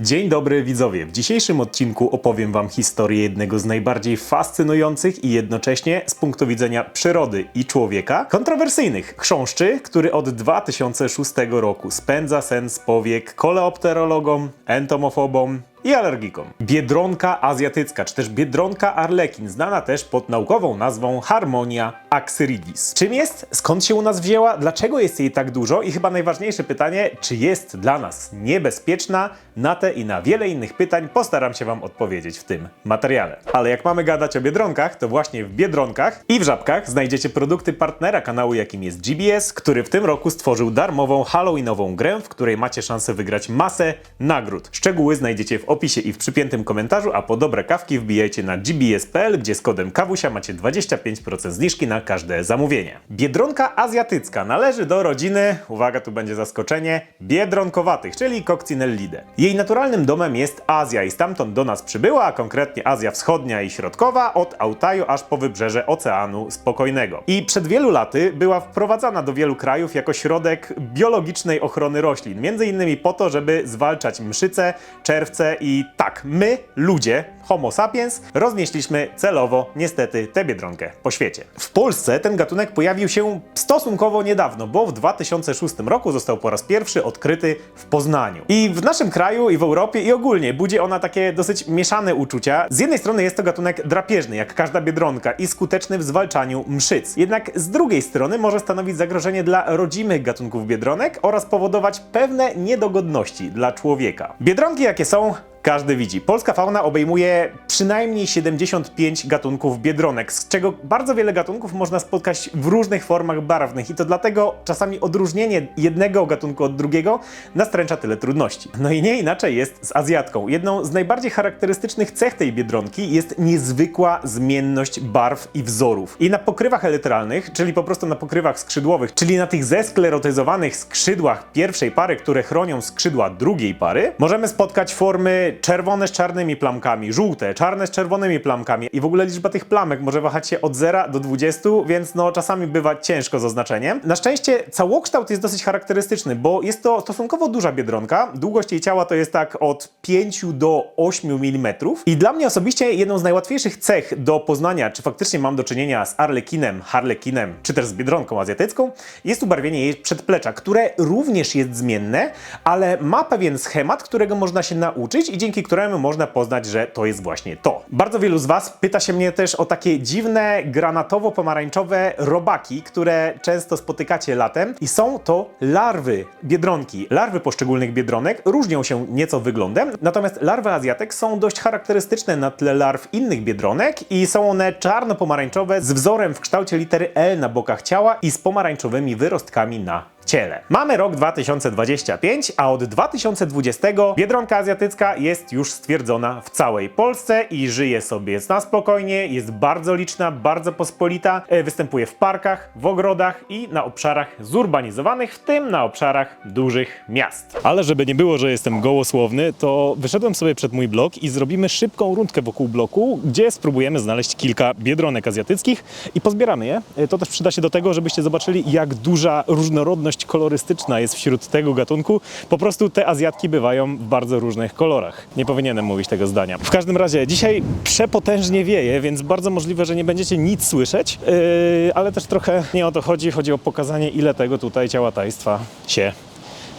Dzień dobry widzowie. W dzisiejszym odcinku opowiem Wam historię jednego z najbardziej fascynujących i jednocześnie z punktu widzenia przyrody i człowieka kontrowersyjnych chrząszczy, który od 2006 roku spędza sen z powiek koleopterologom, entomofobom i alergikom. Biedronka azjatycka, czy też biedronka arlekin, znana też pod naukową nazwą Harmonia axyridis. Czym jest? Skąd się u nas wzięła? Dlaczego jest jej tak dużo? I chyba najważniejsze pytanie, czy jest dla nas niebezpieczna? Na te i na wiele innych pytań postaram się Wam odpowiedzieć w tym materiale. Ale jak mamy gadać o biedronkach, to właśnie w biedronkach i w żabkach znajdziecie produkty partnera kanału, jakim jest GBS, który w tym roku stworzył darmową Halloweenową grę, w której macie szansę wygrać masę nagród. Szczegóły znajdziecie w opisie i w przypiętym komentarzu, a po dobre kawki wbijajcie na gbs.pl, gdzie z kodem KAWUSIA macie 25% zniżki na każde zamówienie. Biedronka azjatycka należy do rodziny, uwaga, tu będzie zaskoczenie, biedronkowatych, czyli Coccinellidae. Jej naturalnym domem jest Azja i stamtąd do nas przybyła, a konkretnie Azja Wschodnia i Środkowa, od Altaju aż po wybrzeże Oceanu Spokojnego. I przed wielu laty była wprowadzana do wielu krajów jako środek biologicznej ochrony roślin, między innymi po to, żeby zwalczać mszyce, czerwce i tak, my, ludzie, Homo sapiens, roznieśliśmy celowo, niestety, tę biedronkę po świecie. W Polsce ten gatunek pojawił się stosunkowo niedawno, bo w 2006 roku został po raz pierwszy odkryty w Poznaniu. I w naszym kraju, i w Europie, i ogólnie budzi ona takie dosyć mieszane uczucia. Z jednej strony jest to gatunek drapieżny, jak każda biedronka, i skuteczny w zwalczaniu mszyc. Jednak z drugiej strony może stanowić zagrożenie dla rodzimych gatunków biedronek oraz powodować pewne niedogodności dla człowieka. Biedronki, jakie są, każdy widzi. Polska fauna obejmuje przynajmniej 75 gatunków biedronek, z czego bardzo wiele gatunków można spotkać w różnych formach barwnych i to dlatego czasami odróżnienie jednego gatunku od drugiego nastręcza tyle trudności. No i nie inaczej jest z azjatką. Jedną z najbardziej charakterystycznych cech tej biedronki jest niezwykła zmienność barw i wzorów. I na pokrywach elytralnych, czyli po prostu na pokrywach skrzydłowych, czyli na tych zesklerotyzowanych skrzydłach pierwszej pary, które chronią skrzydła drugiej pary, możemy spotkać formy czerwone z czarnymi plamkami, żółte, czarne z czerwonymi plamkami i w ogóle liczba tych plamek może wahać się od 0 do 20, więc no czasami bywa ciężko z oznaczeniem. Na szczęście całokształt jest dosyć charakterystyczny, bo jest to stosunkowo duża biedronka. Długość jej ciała to jest tak od 5 do 8 mm i dla mnie osobiście jedną z najłatwiejszych cech do poznania, czy faktycznie mam do czynienia z arlekinem, harlekinem, czy też z biedronką azjatycką, jest ubarwienie jej przedplecza, które również jest zmienne, ale ma pewien schemat, którego można się nauczyć i dzięki któremu można poznać, że to jest właśnie to. Bardzo wielu z Was pyta się mnie też o takie dziwne granatowo-pomarańczowe robaki, które często spotykacie latem i są to larwy biedronki. Larwy poszczególnych biedronek różnią się nieco wyglądem, natomiast larwy azjatek są dość charakterystyczne na tle larw innych biedronek i są one czarno-pomarańczowe z wzorem w kształcie litery L na bokach ciała i z pomarańczowymi wyrostkami na ciele. Mamy rok 2025, a od 2020 Biedronka Azjatycka jest już stwierdzona w całej Polsce i żyje sobie na spokojnie, jest bardzo liczna, bardzo pospolita, e, występuje w parkach, w ogrodach i na obszarach zurbanizowanych, w tym na obszarach dużych miast. Ale żeby nie było, że jestem gołosłowny, to wyszedłem sobie przed mój blok i zrobimy szybką rundkę wokół bloku, gdzie spróbujemy znaleźć kilka biedronek azjatyckich i pozbieramy je. E, To też przyda się do tego, żebyście zobaczyli, jak duża różnorodność kolorystyczna jest wśród tego gatunku. Po prostu te Azjatki bywają w bardzo różnych kolorach. Nie powinienem mówić tego zdania. W każdym razie dzisiaj przepotężnie wieje, więc bardzo możliwe, że nie będziecie nic słyszeć, yy, ale też trochę nie o to chodzi. Chodzi o pokazanie, ile tego tutaj ciała tajstwa się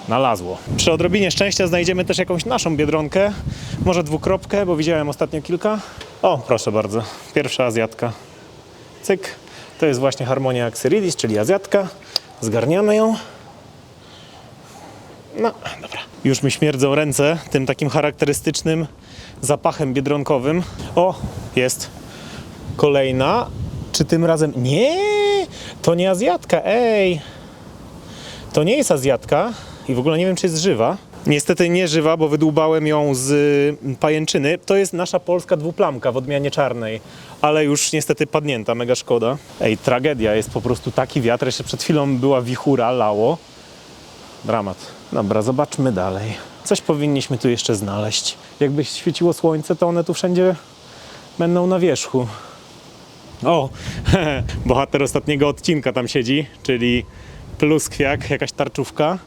znalazło. Przy odrobinie szczęścia znajdziemy też jakąś naszą biedronkę, może dwukropkę, bo widziałem ostatnio kilka. O, proszę bardzo, pierwsza Azjatka. Cyk. To jest właśnie Harmonia Axyridis, czyli Azjatka. Zgarniamy ją. No, dobra. Już mi śmierdzą ręce tym takim charakterystycznym zapachem biedronkowym. O, jest kolejna. Czy tym razem... Nie! To nie Azjatka, ej! To nie jest Azjatka i w ogóle nie wiem, czy jest żywa. Niestety nie żywa, bo wydłubałem ją z y, pajęczyny. To jest nasza polska dwuplamka w odmianie czarnej, ale już niestety padnięta, mega szkoda. Ej, tragedia, jest po prostu taki wiatr, jeszcze przed chwilą była wichura, lało. Dramat. Dobra, zobaczmy dalej. Coś powinniśmy tu jeszcze znaleźć. Jakby świeciło słońce, to one tu wszędzie będą na wierzchu. O, bohater ostatniego odcinka tam siedzi, czyli pluskwiak, jakaś tarczówka.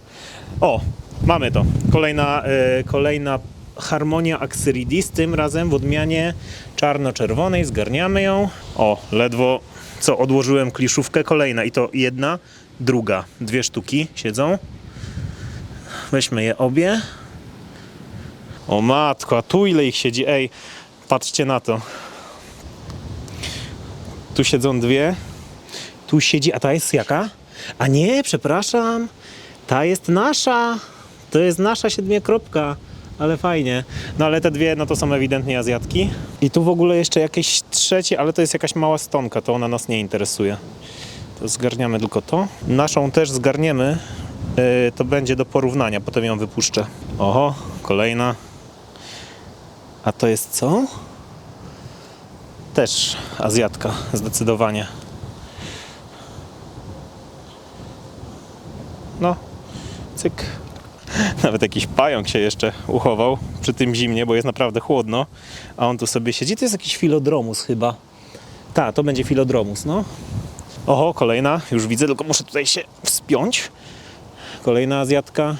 O, mamy to. Kolejna, e, kolejna Harmonia Axyridis, tym razem w odmianie czarno-czerwonej. Zgarniamy ją. O, ledwo co, odłożyłem kliszówkę. Kolejna i to jedna, druga. Dwie sztuki siedzą. Weźmy je obie. O matko, a tu ile ich siedzi? Ej, patrzcie na to. Tu siedzą dwie. Tu siedzi, a ta jest jaka? A nie, przepraszam. Ta jest nasza. To jest nasza siedmiokropka. Ale fajnie. No ale te dwie, no to są ewidentnie Azjatki. I tu w ogóle jeszcze jakieś trzecie, ale to jest jakaś mała stonka, to ona nas nie interesuje. To zgarniamy tylko to. Naszą też zgarniemy. Yy, to będzie do porównania, potem ją wypuszczę. Oho, kolejna. A to jest co? Też Azjatka, zdecydowanie. No, cyk. Nawet jakiś pająk się jeszcze uchował przy tym zimnie, bo jest naprawdę chłodno, a on tu sobie siedzi. To jest jakiś filodromus chyba. Tak, to będzie filodromus, no. Oho, kolejna, już widzę, tylko muszę tutaj się wspiąć. Kolejna Azjatka.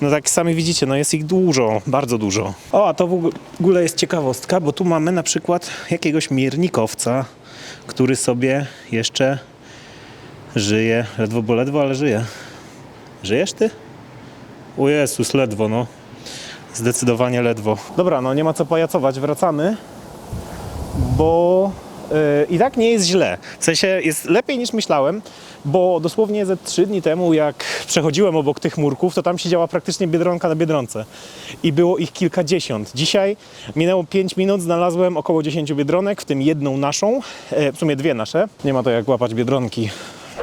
No tak sami widzicie, no jest ich dużo, bardzo dużo. O, a to w ogóle jest ciekawostka, bo tu mamy na przykład jakiegoś miernikowca, który sobie jeszcze żyje. Ledwo, bo ledwo, ale żyje. Żyjesz ty? O Jezus, ledwo, no. Zdecydowanie ledwo. Dobra, no nie ma co pajacować, wracamy, bo yy, i tak nie jest źle. W sensie jest lepiej niż myślałem, bo dosłownie ze trzy dni temu, jak przechodziłem obok tych murków, to tam siedziała praktycznie biedronka na biedronce i było ich kilkadziesiąt. Dzisiaj minęło 5 minut, znalazłem około 10 biedronek, w tym jedną naszą, e, w sumie dwie nasze. Nie ma to jak łapać biedronki.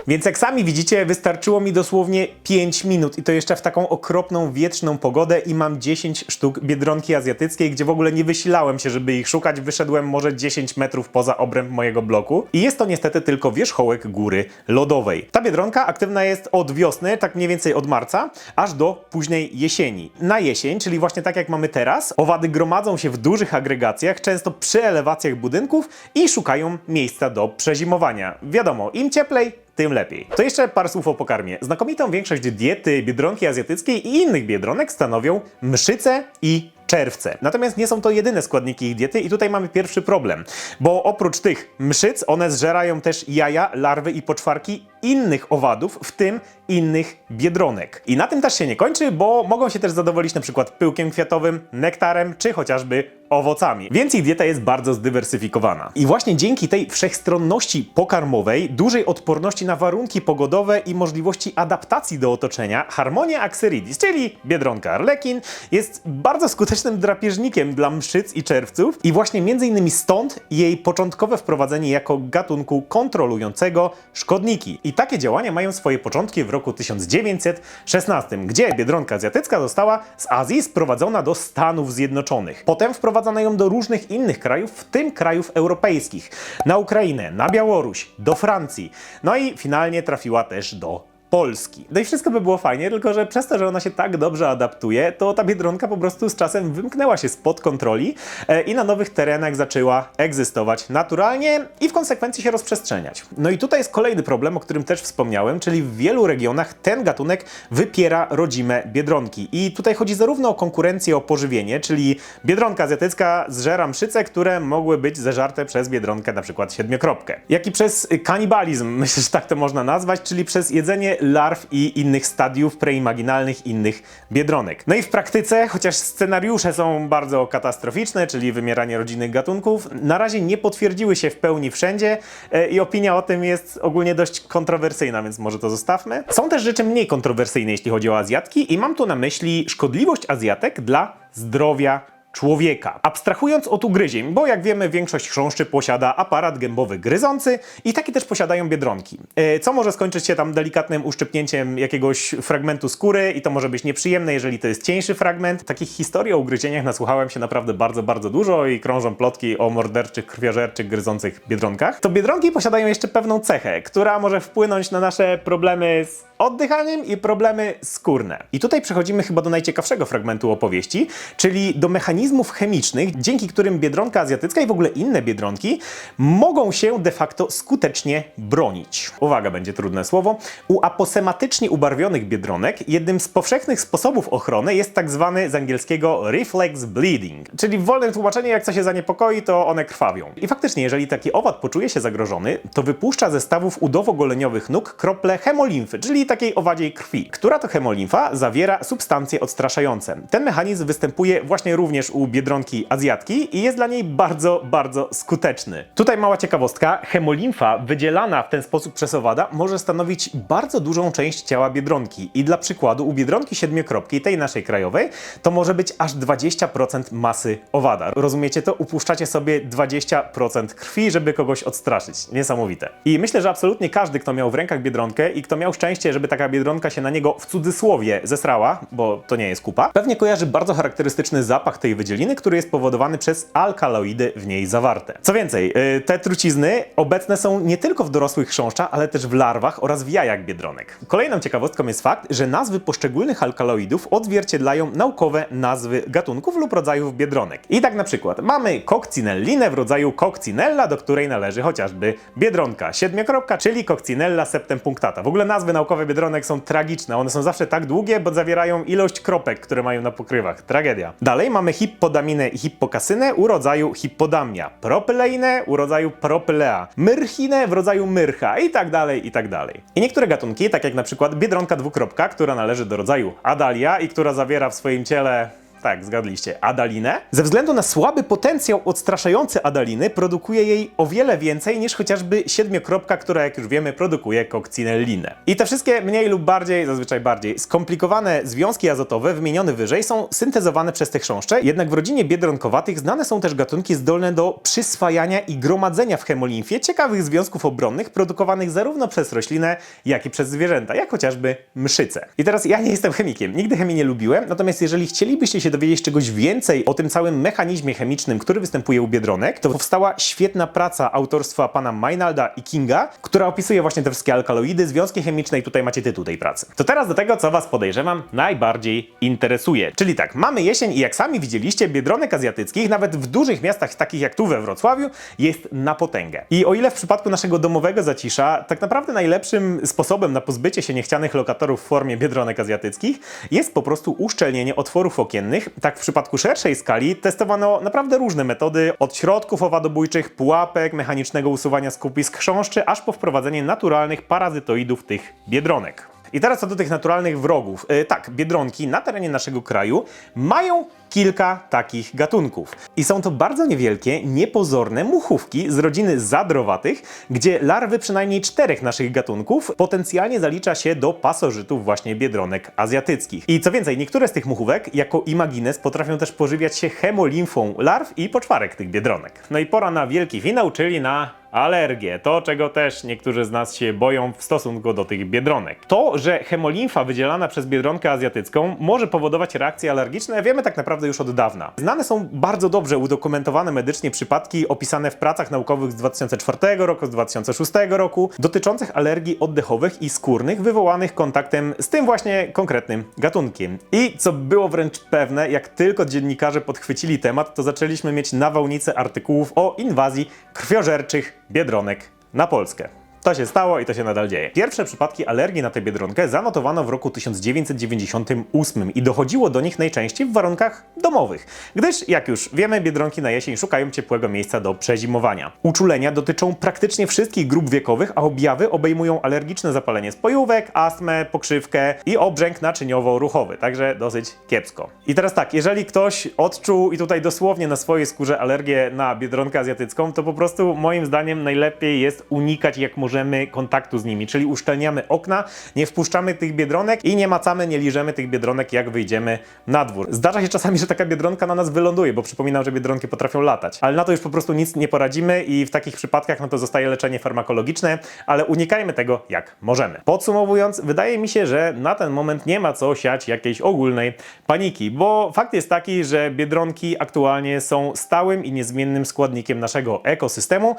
Więc jak sami widzicie, wystarczyło mi dosłownie 5 minut i to jeszcze w taką okropną, wietrzną pogodę i mam 10 sztuk biedronki azjatyckiej, gdzie w ogóle nie wysilałem się, żeby ich szukać. Wyszedłem może 10 metrów poza obręb mojego bloku i jest to niestety tylko wierzchołek góry lodowej. Ta biedronka aktywna jest od wiosny, tak mniej więcej od marca, aż do późnej jesieni. Na jesień, czyli właśnie tak jak mamy teraz, owady gromadzą się w dużych agregacjach, często przy elewacjach budynków i szukają miejsca do przezimowania. Wiadomo, im cieplej, tym lepiej. To jeszcze parę słów o pokarmie. Znakomitą większość diety biedronki azjatyckiej i innych biedronek stanowią mszyce i czerwce. Natomiast nie są to jedyne składniki ich diety i tutaj mamy pierwszy problem, bo oprócz tych mszyc one zżerają też jaja, larwy i poczwarki innych owadów, w tym innych biedronek. I na tym też się nie kończy, bo mogą się też zadowolić na przykład pyłkiem kwiatowym, nektarem czy chociażby owocami. Więc ich dieta jest bardzo zdywersyfikowana. I właśnie dzięki tej wszechstronności pokarmowej, dużej odporności na warunki pogodowe i możliwości adaptacji do otoczenia, Harmonia axyridis, czyli biedronka arlekin, jest bardzo skutecznym drapieżnikiem dla mszyc i czerwców i właśnie między innymi stąd jej początkowe wprowadzenie jako gatunku kontrolującego szkodniki. I takie działania mają swoje początki w roku 1916, gdzie biedronka azjatycka została z Azji sprowadzona do Stanów Zjednoczonych. Potem wprowadzono ją do różnych innych krajów, w tym krajów europejskich. Na Ukrainę, na Białoruś, do Francji. No i finalnie trafiła też do Polski. No i wszystko by było fajnie, tylko że przez to, że ona się tak dobrze adaptuje, to ta biedronka po prostu z czasem wymknęła się spod kontroli e, i na nowych terenach zaczęła egzystować naturalnie i w konsekwencji się rozprzestrzeniać. No i tutaj jest kolejny problem, o którym też wspomniałem, czyli w wielu regionach ten gatunek wypiera rodzime biedronki. I tutaj chodzi zarówno o konkurencję o pożywienie, czyli biedronka azjatycka zżera mszyce, które mogły być zeżarte przez biedronkę na przykład siedmiokropkę, jak i przez kanibalizm, myślę, że tak to można nazwać, czyli przez jedzenie larw i innych stadiów preimaginalnych innych biedronek. No i w praktyce, chociaż scenariusze są bardzo katastroficzne, czyli wymieranie rodzinnych gatunków, na razie nie potwierdziły się w pełni wszędzie e, i opinia o tym jest ogólnie dość kontrowersyjna, więc może to zostawmy. Są też rzeczy mniej kontrowersyjne, jeśli chodzi o Azjatki i mam tu na myśli szkodliwość Azjatek dla zdrowia człowieka. Abstrahując od ugryzień, bo jak wiemy większość chrząszczy posiada aparat gębowy gryzący i taki też posiadają biedronki. E, Co może skończyć się tam delikatnym uszczypnięciem jakiegoś fragmentu skóry i to może być nieprzyjemne, jeżeli to jest cieńszy fragment. Takich historii o ugryzieniach nasłuchałem się naprawdę bardzo, bardzo dużo i krążą plotki o morderczych, krwiożerczych, gryzących biedronkach. To biedronki posiadają jeszcze pewną cechę, która może wpłynąć na nasze problemy z oddychaniem i problemy skórne. I tutaj przechodzimy chyba do najciekawszego fragmentu opowieści, czyli do mechanizmu mechanizmów chemicznych, dzięki którym biedronka azjatycka i w ogóle inne biedronki mogą się de facto skutecznie bronić. Uwaga, będzie trudne słowo. U aposematycznie ubarwionych biedronek jednym z powszechnych sposobów ochrony jest tak zwany z angielskiego reflex bleeding, czyli w wolnym tłumaczeniu jak coś się zaniepokoi, to one krwawią. I faktycznie, jeżeli taki owad poczuje się zagrożony, to wypuszcza ze stawów udowo-goleniowych nóg krople hemolimfy, czyli takiej owadziej krwi, która to hemolimfa zawiera substancje odstraszające. Ten mechanizm występuje właśnie również u biedronki azjatki i jest dla niej bardzo, bardzo skuteczny. Tutaj mała ciekawostka, hemolimfa wydzielana w ten sposób przez owada może stanowić bardzo dużą część ciała biedronki i dla przykładu u biedronki siedmiokropki, tej naszej krajowej, to może być aż 20% masy owada. Rozumiecie to? Upuszczacie sobie 20% krwi, żeby kogoś odstraszyć. Niesamowite. I myślę, że absolutnie każdy, kto miał w rękach biedronkę i kto miał szczęście, żeby taka biedronka się na niego w cudzysłowie zesrała, bo to nie jest kupa, pewnie kojarzy bardzo charakterystyczny zapach tej wydzieliny, który jest powodowany przez alkaloidy w niej zawarte. Co więcej, yy, te trucizny obecne są nie tylko w dorosłych chrząszcza, ale też w larwach oraz w jajach biedronek. Kolejną ciekawostką jest fakt, że nazwy poszczególnych alkaloidów odzwierciedlają naukowe nazwy gatunków lub rodzajów biedronek. I tak na przykład mamy kokcinellinę w rodzaju kokcinella, do której należy chociażby biedronka siedmiokropka, czyli kokcinella septempunctata. W ogóle nazwy naukowe biedronek są tragiczne, one są zawsze tak długie, bo zawierają ilość kropek, które mają na pokrywach. Tragedia. Dalej mamy hippodaminę i hippokasynę u rodzaju hippodamia, propyleinę u rodzaju propylea, myrchinę w rodzaju myrcha. I tak dalej, i tak dalej. I niektóre gatunki, tak jak na przykład biedronka dwukropka, która należy do rodzaju adalia i która zawiera w swoim ciele tak, zgadliście. Adalinę? Ze względu na słaby potencjał odstraszający adaliny, produkuje jej o wiele więcej niż chociażby siedmiokropka, która, jak już wiemy, produkuje kokcinellinę. I te wszystkie mniej lub bardziej, zazwyczaj bardziej, skomplikowane związki azotowe wymienione wyżej są syntezowane przez te chrząszcze, jednak w rodzinie biedronkowatych znane są też gatunki zdolne do przyswajania i gromadzenia w hemolimfie ciekawych związków obronnych produkowanych zarówno przez roślinę, jak i przez zwierzęta, jak chociażby mszyce. I teraz ja nie jestem chemikiem, nigdy chemii nie lubiłem, natomiast jeżeli chcielibyście się dowiedzieć czegoś więcej o tym całym mechanizmie chemicznym, który występuje u biedronek, to powstała świetna praca autorstwa pana Meinalda i Kinga, która opisuje właśnie te wszystkie alkaloidy, związki chemiczne i tutaj macie tytuł tej pracy. To teraz do tego, co was podejrzewam najbardziej interesuje. Czyli tak, mamy jesień i jak sami widzieliście, biedronek azjatyckich, nawet w dużych miastach takich jak tu we Wrocławiu, jest na potęgę. I o ile w przypadku naszego domowego zacisza, tak naprawdę najlepszym sposobem na pozbycie się niechcianych lokatorów w formie biedronek azjatyckich jest po prostu uszczelnienie otworów okiennych, tak w przypadku szerszej skali testowano naprawdę różne metody, od środków owadobójczych, pułapek, mechanicznego usuwania skupisk chrząszczy, aż po wprowadzenie naturalnych parazytoidów tych biedronek. I teraz co do tych naturalnych wrogów. E, tak, biedronki na terenie naszego kraju mają kilka takich gatunków. I są to bardzo niewielkie, niepozorne muchówki z rodziny zadrowatych, gdzie larwy przynajmniej czterech naszych gatunków potencjalnie zalicza się do pasożytów właśnie biedronek azjatyckich. I co więcej, niektóre z tych muchówek jako imagines potrafią też pożywiać się hemolimfą larw i poczwarek tych biedronek. No i pora na wielki finał, czyli na alergię. To, czego też niektórzy z nas się boją w stosunku do tych biedronek. To, że hemolimfa wydzielana przez biedronkę azjatycką może powodować reakcje alergiczne, wiemy tak naprawdę już od dawna. Znane są bardzo dobrze udokumentowane medycznie przypadki opisane w pracach naukowych z 2004 roku, z 2006 roku, dotyczących alergii oddechowych i skórnych wywołanych kontaktem z tym właśnie konkretnym gatunkiem. I co było wręcz pewne, jak tylko dziennikarze podchwycili temat, to zaczęliśmy mieć nawałnicę artykułów o inwazji krwiożerczych biedronek na Polskę. To się stało i to się nadal dzieje. Pierwsze przypadki alergii na tę biedronkę zanotowano w roku 1998 i dochodziło do nich najczęściej w warunkach domowych, gdyż, jak już wiemy, biedronki na jesień szukają ciepłego miejsca do przezimowania. Uczulenia dotyczą praktycznie wszystkich grup wiekowych, a objawy obejmują alergiczne zapalenie spojówek, astmę, pokrzywkę i obrzęk naczyniowo-ruchowy, także dosyć kiepsko. I teraz tak, jeżeli ktoś odczuł i tutaj dosłownie na swojej skórze alergię na biedronkę azjatycką, to po prostu moim zdaniem najlepiej jest unikać jak możemy kontaktu z nimi, czyli uszczelniamy okna, nie wpuszczamy tych biedronek i nie macamy, nie liżemy tych biedronek, jak wyjdziemy na dwór. Zdarza się czasami, że taka biedronka na nas wyląduje, bo przypominam, że biedronki potrafią latać, ale na to już po prostu nic nie poradzimy i w takich przypadkach no to zostaje leczenie farmakologiczne, ale unikajmy tego jak możemy. Podsumowując, wydaje mi się, że na ten moment nie ma co siać jakiejś ogólnej paniki, bo fakt jest taki, że biedronki aktualnie są stałym i niezmiennym składnikiem naszego ekosystemu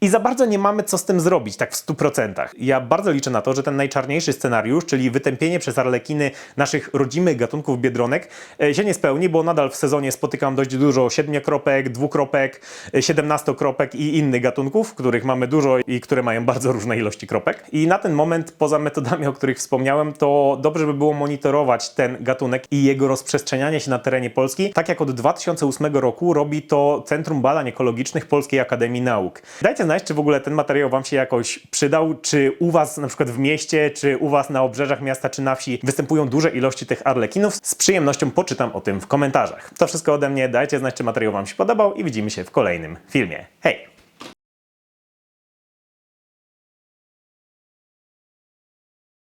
i za bardzo nie mamy co z tym zrobić tak w 100%. Ja bardzo liczę na to, że ten najczarniejszy scenariusz, czyli wytępienie przez arlekiny naszych rodzimych gatunków biedronek, e, się nie spełni, bo nadal w sezonie spotykam dość dużo siedmiokropek, dwukropek, e, siedemnastokropek i innych gatunków, których mamy dużo i które mają bardzo różne ilości kropek. I na ten moment, poza metodami, o których wspomniałem, to dobrze by było monitorować ten gatunek i jego rozprzestrzenianie się na terenie Polski, tak jak od 2008 roku robi to Centrum Badań Ekologicznych Polskiej Akademii Nauk. Dajcie znać, czy w ogóle ten materiał Wam się jakoś przydał, czy u Was na przykład w mieście, czy u Was na obrzeżach miasta, czy na wsi występują duże ilości tych arlekinów. Z przyjemnością poczytam o tym w komentarzach. To wszystko ode mnie, dajcie znać, czy materiał Wam się podobał i widzimy się w kolejnym filmie. Hej!